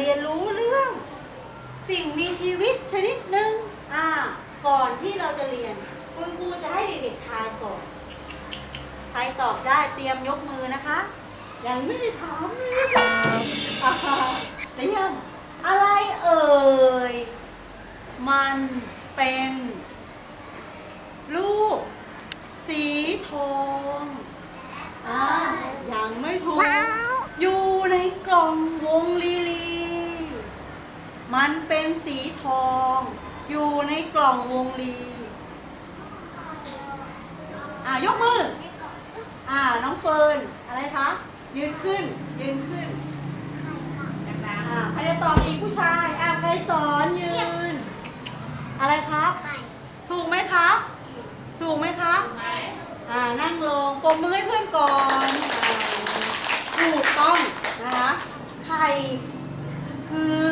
เราจะเรียนรู้เรื่อง สิ่งมีชีวิตชนิดหนึ่งอ่า ก่อนที่เราจะเรียน คุณครูจะให้เด็กๆทายก่อน ใครตอบได้เตรียมยกมือนะคะ ยังไม่ได้ถามเลยอ่าเตรียมอะไรเอ่ย มันเป็นรูปสีทองอ่ายังไม่ถูก อยู่ในกล่องวงลีลี มันเป็นสีทอง อยู่ในกล่องวงลีอ่ายกมือ อ่า น้องเฟิร์น อะไรคะ ยืนขึ้น ยืนขึ้น อ่า ใครจะตอบอีกผู้ชาย อ่าใครสอนยืน อะไรครับ ถูกไหมครับ ถูกไหมครับอ่า นั่งลงปรบมือให้เพื่อนก่อนอถูกต้องนะคะ ไข่คือ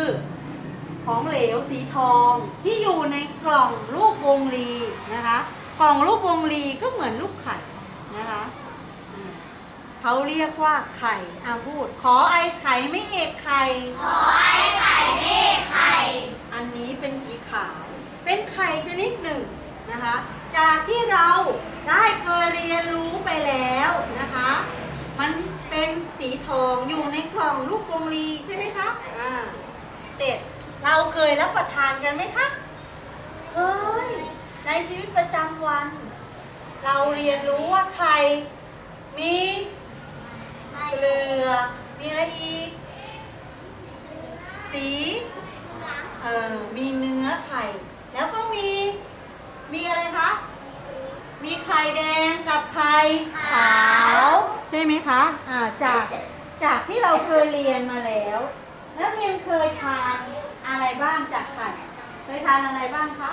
ของเหลวสีทองที่อยู่ในกล่องรูปวงรีนะคะ กล่องรูปวงรีก็เหมือนรูปไข่นะคะอืมเขาเรียกว่าไข่อาพูด ขอไอไข่ไม่เอกไข่ ขอไอไข่ไม่เอกไข่ อันนี้เป็นสีขาว เป็นไข่ชนิดหนึ่งนะคะ จากที่เราได้เคยเรียนรู้ไปแล้วนะคะ มันเป็นสีทองอยู่ในกล่องลูกวงลีใช่ไหมคะ อ่า เสร็จ เราเคยรับประทานกันไหมคะ เคย ในชีวิตประจำวัน เราเรียนรู้ว่าไข่มีเกลือ มีอะไรอีก สีเอ่อมีเนื้อไข่ แล้วก็มี มีอะไรคะ มีไข่แดงกับไข่ขาว ใช่ไหมคะ อ่า จาก จากที่เราเคยเรียนมาแล้ว นักเรียนเคยทานอะไรบ้างจากไข่ เคยทานอะไรบ้างคะ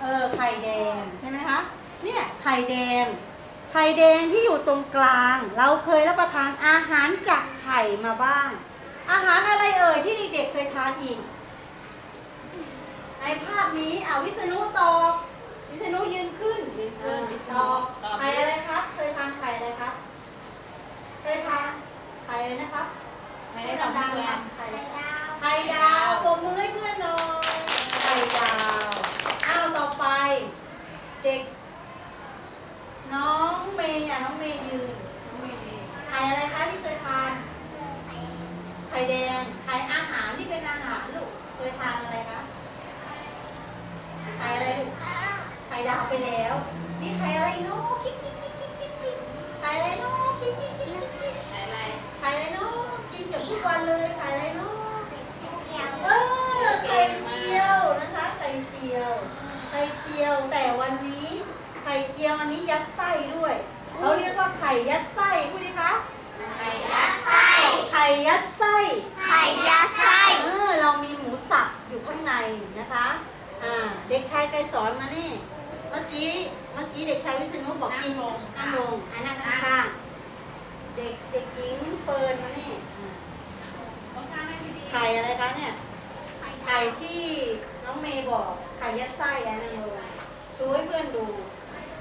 เออ ไข่แดงใช่ไหมคะ เนี่ยไข่แดง ไข่แดงที่อยู่ตรงกลาง เราเคยรับประทานอาหารจากไข่มาบ้าง อาหารอะไรเอ่ยที่เด็กๆเคยทานอีก ในภาพนี้อ่าวิษณุตอบวิษณุยืนขึ้นยืนขึ้นอ่าวิษณุตอบตอบ ไข่อะไรครับ เคยทานไข่อะไรครับ เคยทานไข่อะไรนะครับ ไม่ได้ตอบเพื่อนไข่ดาวไข่ดาวปรบมือให้เพื่อนหน่อยไข่ดาวอ้าวต่อไป เด็ก น้องเมย์อะน้องเมย์ยืนน้องเมย์ยืนไข่อะไรคะที่เคยทาน ไข่แดงไข่อาหารที่เป็นอาหารลูกเคยทานอะไรคะไข่อะไรลูกไข่ดาวไปแล้วมีไข่อะไรอีกเนาะคิดคิดคิดคิดคิดไข่อะไรเนาะคิดคิดคิดคิดคิด วันเลยไข่อะไรเนาะเออไข่เจียวนะคะไข่เจียวไข่เจียวแต่วันนี้ไข่เจียวอันนี้ยัดไส้ด้วยเราเรียกว่าไข่ยัดไส้พูดดิคะไข่ยัดไส้ไข่ยัดไส้ไข่ยัดไส้เออเรามีหมูสับอยู่ข้างในนะคะอ่าเด็กชายไกรสอนมานี่เมื่อกี้เมื่อกี้เด็กชายวิษณุบอกกินนั่งลงอะนั่งข้างๆเด็กเด็กหญิงเฟิร์นมานี่อ่า ต้องการให้ดี ไข่อะไรคะเนี่ย ไข่ที่น้องเมย์บอก ไข่ยัดไส้อะไรนั่นเลยชูให้เพื่อนดู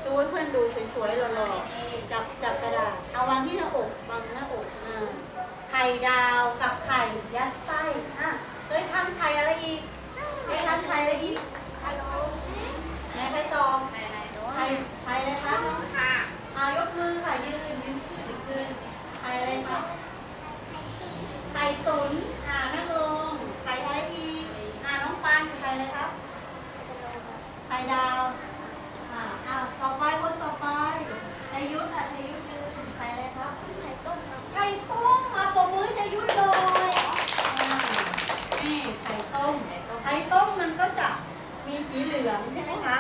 ชูให้เพื่อนดูสวยๆหล่อๆ จับจับกระดาษ เอาวางที่หน้าอกวางหน้าอกอ่าไข่ดาวกับไข่ยัดไส้อะเคยทำไข่อะไรอีกเคยทำไข่อะไรอีกไหนใครตอบไข่อะไรด้วยไข่ไข่อะไรคะค่ะอ่ายกมือค่ะยืนยืนขึ้นยืนขึ้นไข่อะไรคะไข่ตุ๋นอ่านั่งลงไข่อะไรอีกอ่าน้องปันไข่อะไรครับ ไข่ ดาวอ่าอ้าวต่อไปคนต่อไปชัยยุทธอะชัยยุทธยืนไข่อะไรครับไข่ต้มครับไข่ต้มมาปรบมือให้ชัยยุทธเลยอ่านี่ไข่ต้มไข่ต้มมันก็จะมีสีเหลืองใช่ไหมคะ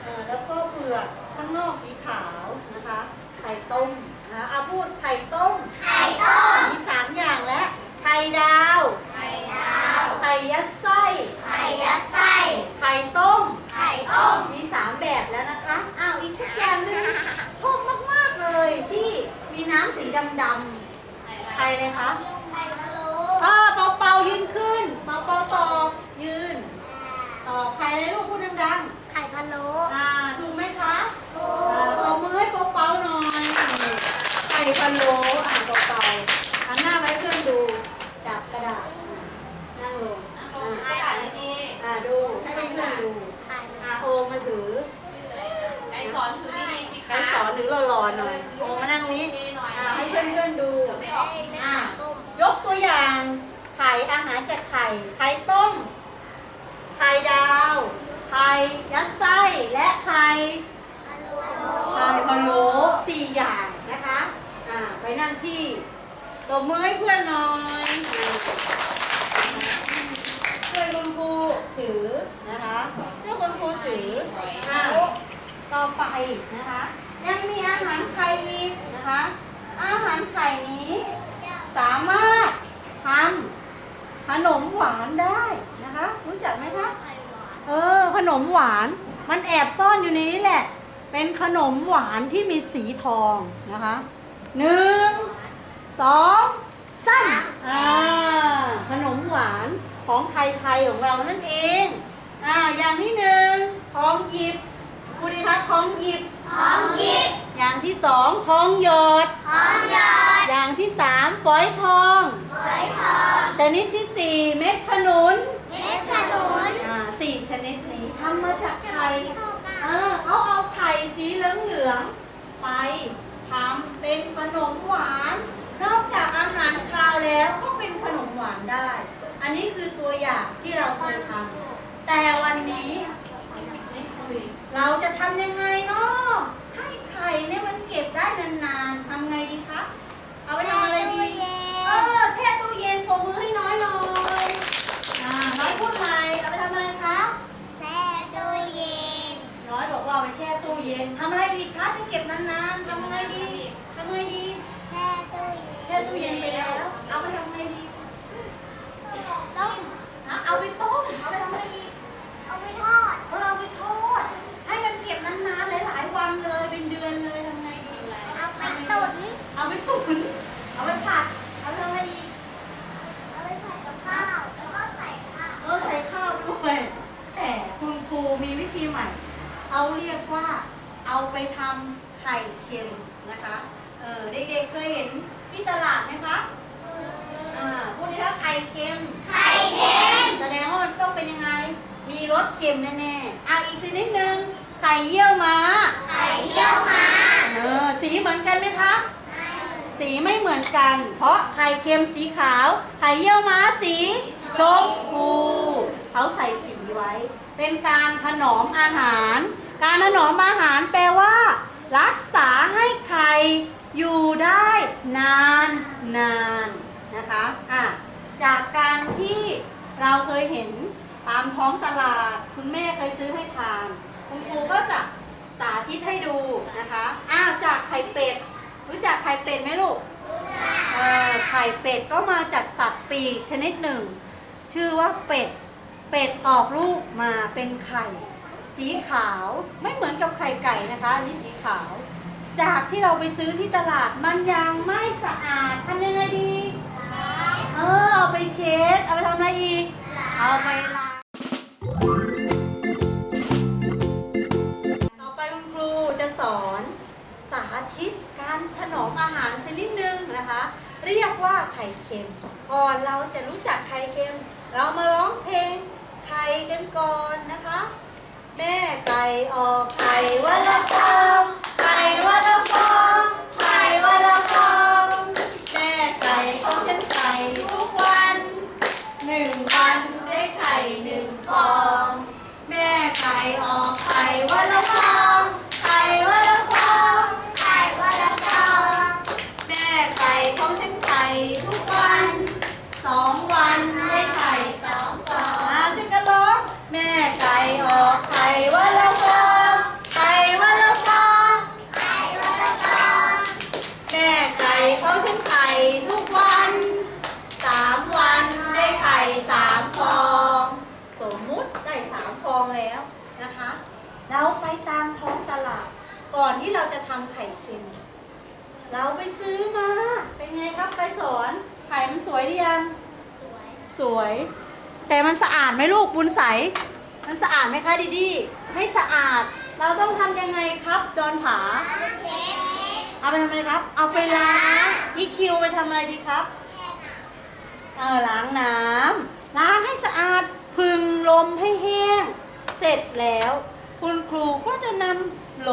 เออแล้วก็เปลือกข้างนอกสีขาวนะคะ ไข่ต้มนะอาพูดไข่ต้ม ไข่ต้ม มีสามอย่างแล้วไข่ดาว ไข่ดาไข่ยัดไส้ไข่ยัดไส้ ไข่ต้ม ไข่ต้ม เลยคะ ไข่พะโล้ เออเปาเปายืนขึ้นเปาเปาตอบยืน ตอบใครเลยลูกพูดดัง ไข่พะโล้ ๆอ่าถูกไหมคะอ่าตบมือให้เปาเปาหน่อยไข่พะโล้อ่านเปาเปาหันหน้าไว้เพื่อนดูจับกระดาษนั่งลง นั่งล อ่าง กระดาษดี อ่าดูให้เพื่อนๆดู ไข่ อ่าโอมมาถือ ๆชื่ออะไรนะไก่สอนถือดีๆสิ ใค หรือหล่อๆหน่อยโอมมานั่งนี้อ่าให้เพื่อนๆดูยวไม่ออกอีกนะอ่ายกตัวอย่างไข่อาหารจากไข่ ไข่ต้ม ไข่ดาว ไข่ยัดไส้และไข่พะโล้ไข่พะโล้สี่อย่างนะคะอ่าไปนั่งที่ตบมือให้เพื่อนหน่อยช่วยคุณครูถือนะคะช่วยคุณครูถืออ่าต่อไปนะคะ ยังมีอาหารไข่อีกนะคะ อาหารไข่นี้ สามารถทำขนมหวานได้นะคะ รู้จักไหมคะไข่หวานเออขนมหวาน มันแอบซ่อนอยู่ในนี้แหละ เป็นขนมหวานที่มีสีทองนะคะหนึ่งสองสามอ่าขนมหวานของไทยๆของเรานั่นเองอ่าอย่างที่หนึ่งทองหยิบ พูดดีคะทองหยิบ ของหยิบ อย่างที่สองทองหยอดของหยอดอย่างที่สามฝอยทอง ฝอยทอง ชนิดที่สี่เม็ดขนุน เม็ดขนุน อ่าสี่ชนิดนี้ทำมาจากไข่เออเขาเอาไข่สีเหลืองเหลืองๆไปทำเป็นขนมหวาน นอกจากอาหารคาวแล้วก็เป็นขนมหวานได้ อันนี้คือตัวอย่างที่เราเคยทำแต่วันนี้ไม่คุย เราจะทำยังไงเนาะให้ไข่เนี่ยมันเก็บได้นานๆทำไงดีคะ เอาไปทำอะไรดี เออแช่ตู้เย็นปรบมือให้น้อยหน่อยอ่าน้อยพูดใหม่เอาไปทำอะไรคะ แช่ตู้เย็น น้อยบอกว่าเอาไปแช่ตู้เย็นทำอะไรอีกคะจะเก็บนานๆทำไงดีทำไงดี แช่ตู้เย็น แช่ตู้เย็นไปแล้ว เอาไปทำไงดี ต้ม อะเอาไปต้มเอาไปทำอะไรอีก เอาไปทอด เอาเอาไปทอด ให้มันเก็บนานๆหลายๆวันเลยเป็นเดือนเลยทำไงดี เอาไปตุ๋น เอาไปตุ๋นเอาไปผัดเอาไปทำอะไรอีก เอาไปผัดกับข้าวแล้วก็ใส่ข้าว เออใส่ข้าวด้วยแต่คุณครูมีวิธีใหม่ เขาเรียกว่าเอาไปทำไข่เค็มนะคะเออเด็กๆเคยเห็นที่ตลาดไหมคะอ่าพวกนี้ถ้าไข่เค็มไข่เค็มแสดงว่ามันต้องเป็นยังไง มีรสเค็มแน่ๆอะอีกชนิดหนึ่งไข่เยี่ยวม้าไข่เยี่ยวม้าเออสีเหมือนกันไหมคะสีไม่เหมือนกัน เพราะไข่เค็มสีขาว ไข่เยี่ยวม้าสีชมพูเขาใส่สีไว้ เป็นการถนอมอาหาร การถนอมอาหารแปลว่า รักษาให้ไข่อยู่ได้นานนานนะคะอะจากการที่เราเคยเห็นตามท้องตลาด คุณแม่เคยซื้อให้ทาน คุณครูก็จะสาธิตให้ดูนะคะอ้าวจากไข่เป็ดรู้จักไข่เป็ดไหมลูกไข่เป็ดก็มาจากสัตว์ปีกชนิดหนึ่ง ชื่อว่าเป็ด เป็ดออกลูกมาเป็นไข่ สีขาวไม่เหมือนกับไข่ไก่นะคะอันนี้สีขาว จากที่เราไปซื้อที่ตลาดมันยังไม่สะอาดทำยังไงดีเออเอาไปเช็ดเอาไปทำอะไรอีกเอาไปล้างต่อไปคุณครูจะสอนสาธิตการถนอมอาหารชนิดหนึ่งนะคะ เรียกว่าไข่เค็มก่อนเราจะรู้จักไข่เค็ม เรามาร้องเพลงไข่กันก่อนนะคะแม่ไก่ออกไข่วันละฟองไข่วันละฟองไข่วันละฟองแม่ไก่ของฉันไข่ทุกวันหนึ่งวันได้ไข่หนึ่งฟอง แม่ไก่ออกไข่วันละฟองไข่วันละฟอง ไข่วันละฟอง แม่ไก่ของฉันไข่ทุกวันสองวันได้ไข่สองฟองมาช่วยกันร้องแม่ไก่ออกไข่วันละฟองไข่วันละฟอง ไข่วันละฟอง แม่ไก่ของฉันไข่ทุกวันสามวันได้ไข่สามฟอง สมมุติได้สามฟองแล้วนะคะ เราไปตามท้องตลาด ก่อนที่เราจะทำไข่เค็ม เราไปซื้อมา เป็นไงครับไปสอน ไข่มันสวยหรือยัง สวย สวย แต่มันสะอาดไหมลูกบุญใส มันสะอาดไหมคะดีดีไม่สะอาด เราต้องทำยังไงครับดอนผา เอามาเช็ดเอาไปทำอะไรครับ เอาไปล้างอีคิวไปทำอะไรดีครับแค่น้เออล้างน้ำล้างให้สะอาด พึงลมให้แห้ง เสร็จแล้ว คุณครูก็จะนำ โหล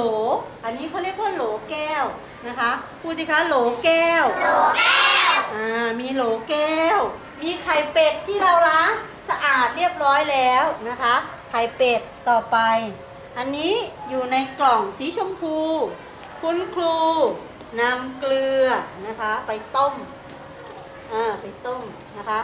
อันนี้เขาเรียกว่าโหลแก้วนะคะพูดสิคะโหลแก้วำโหลแก้วอ่ามีโหลแก้ว มีไข่เป็ดที่เราล้างสะอาดเรียบร้อยแล้วนะคะ ไข่เป็ดต่อไป อันนี้อยู่ในกล่องสีชมพู คุณครูนำเกลือนะคะ ไปต้มอ่าไปต้มนะคะ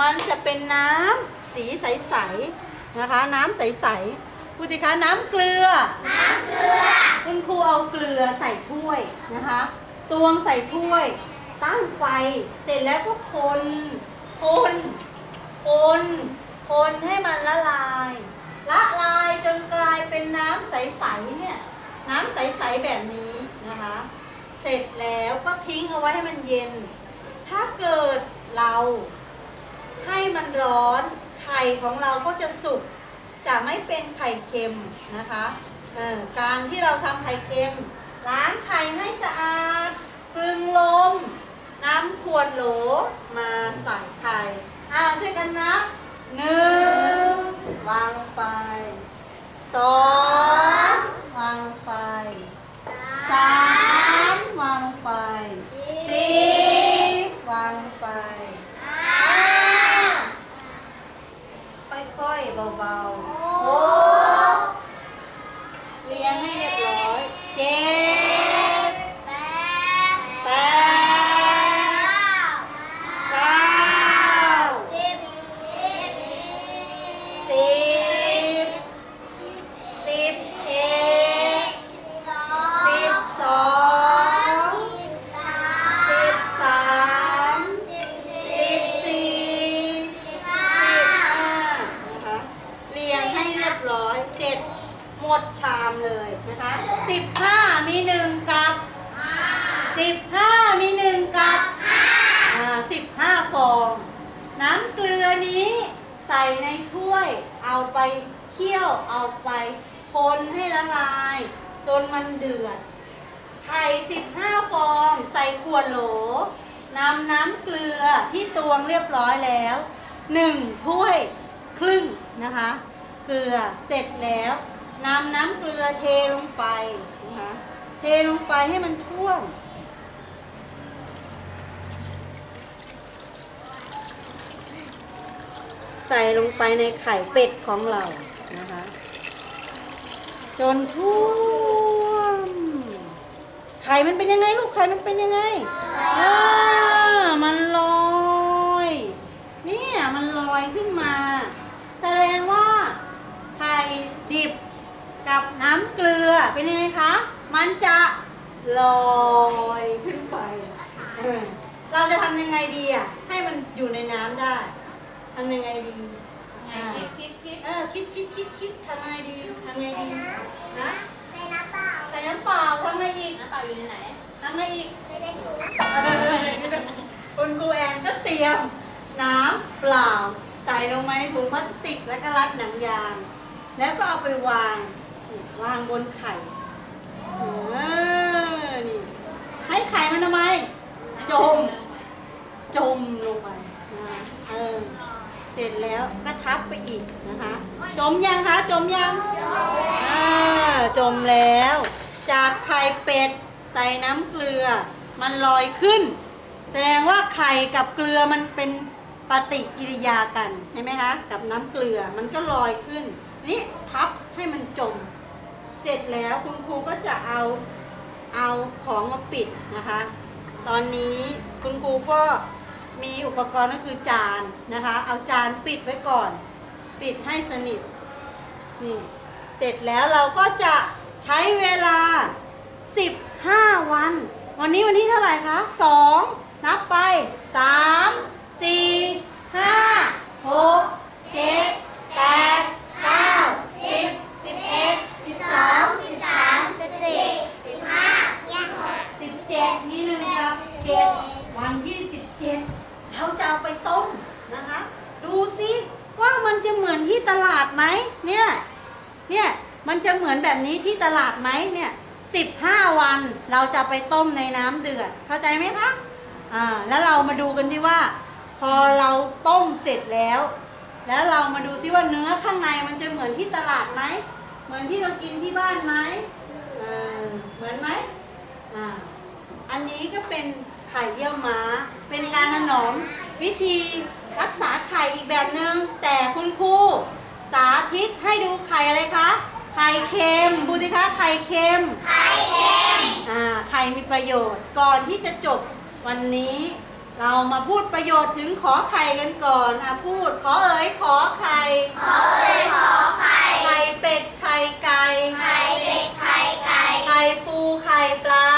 มันจะเป็นน้ำสีใสๆนะคะ น้ำใสๆ พูดสิคะน้ำเกลือ น้ำเกลือ คุณครูเอาเกลือใส่ถ้วยนะคะตวงใส่ถ้วย ตั้งไฟ เสร็จแล้วก็คน คน คน คนให้มันละลาย ละลายจนกลายเป็นน้ำใสๆเนี่ย น้ำใสๆแบบนี้นะคะ เสร็จแล้วก็ทิ้งเอาไว้ให้มันเย็น ถ้าเกิดเราให้มันร้อน ไข่ของเราก็จะสุก จะไม่เป็นไข่เค็มนะคะการที่เราทำไข่เค็ม ล้างไข่ให้สะอาดพึงลมน้ำขวดโหลมาใส่ไข่อ้าช่วยกันนับหนึ่งวางลงไปสองวางลงไปสามวางลงไปสี่ เลยนะคะสิบห้ามีหนึ่งกับสิบห้ามีหนึ่งกับอ่าสิบห้าฟอง น้ำเกลือนี้ใส่ในถ้วยเอาไปเคี่ยวเอาไปคนให้ละลาย จนมันเดือดไข่15ฟองใส่ขวดโหลนำน้ำเกลือที่ตวงเรียบร้อยแล้ว1ถ้วยครึ่งนะคะ เกลือเสร็จแล้ว นำน้ำเกลือเทลงไปนะคะเทลงไปให้มันท่วมใส่ลงไปในไข่เป็ดของเรานะคะ จนท่วม ไข่มันเป็นยังไงลูกไข่มันเป็นยังไงอ่ามันลอย เนี่ยมันลอยขึ้นมา แสดงว่าไข่ดิบกับน้ำเกลือเป็นยังไงคะ มันจะลอยขึ้นไปเออเราจะทำยังไงดีอะ ให้มันอยู่ในน้ำได้ทำยังไงดีไงคิดคิดคิดเออคิดคิดคิดคิดทำไงดีทำไงดีนะใส่น้ำเปล่าใส่น้ำเปล่าทำไงอีกน้ำเปล่าอยู่ในไหนทำไงอีกไม่ได้รู้คุณครูแอนก็เตรียมน้ำเปล่า ใส่ลงมาในถุงพลาสติกแล้วก็รัดหนังยาง แล้วก็เอาไปวางนี่วางบนไข่ เออนี่ให้ไข่มันทำไม จม จมลงไปนะเออเสร็จแล้วก็ทับไปอีกนะคะ จมยังคะ จมยังอ่าจมแล้ว จากไข่เป็ดใส่น้ำเกลือ มันลอยขึ้น แสดงว่าไข่กับเกลือมันเป็นปฏิกิริยากันเห็นไหมคะ กับน้ำเกลือมันก็ลอยขึ้น นี่ทับให้มันจม เสร็จแล้วคุณครูก็จะเอาเอาของมาปิดนะคะ ตอนนี้คุณครูก็มีอุปกรณ์ก็คือจานนะคะ เอาจานปิดไว้ก่อน ปิดให้สนิทนี่เสร็จแล้วเราก็จะใช้เวลา 15 วัน วันนี้วันที่เท่าไหร่คะ2นับไป 3 4 5 6 7 8 9 10 11 สองสิบสามสิบสี่สิบห้าสิบเจ็ดนี่ลืมครับเจ็ดวันที่สิบเจ็ดเราจะเอาไปต้มนะคะ ดูซิว่ามันจะเหมือนที่ตลาดไหมเนี่ยเนี่ยมันจะเหมือนแบบนี้ที่ตลาดไหมเนี่ยสิบห้าวันเราจะไปต้มในน้ำเดือดเข้าใจไหมคะอ่าแล้วเรามาดูกันดีว่า พอเราต้มเสร็จแล้ว แล้วเรามาดูซิว่าเนื้อข้างในมันจะเหมือนที่ตลาดไหม เหมือนที่เรากินที่บ้านไหมเออเหมือนไหมอ่าอันนี้ก็เป็นไข่เยี่ยวม้า เป็นการถนอมวิธีรักษาไข่อีกแบบหนึง่งแต่คุณครูสาธิตให้ดูไข่อะไรคะ ไข่เค็มดูสิคะไข่เค็ม ไข่เค็ม อ่า ไข่มีประโยชน์ ก่อนที่จะจบวันนี้ เรามาพูดประโยชน์ถึงขอไข่กันก่อนอะพูดขอเอ๋ยขอไข่ ขอเอ่ยขอไข่ไข่ เป็ดไข่ไก่ ไข่เป็ดไข่ไก่ ไข่ปูไข่ปลา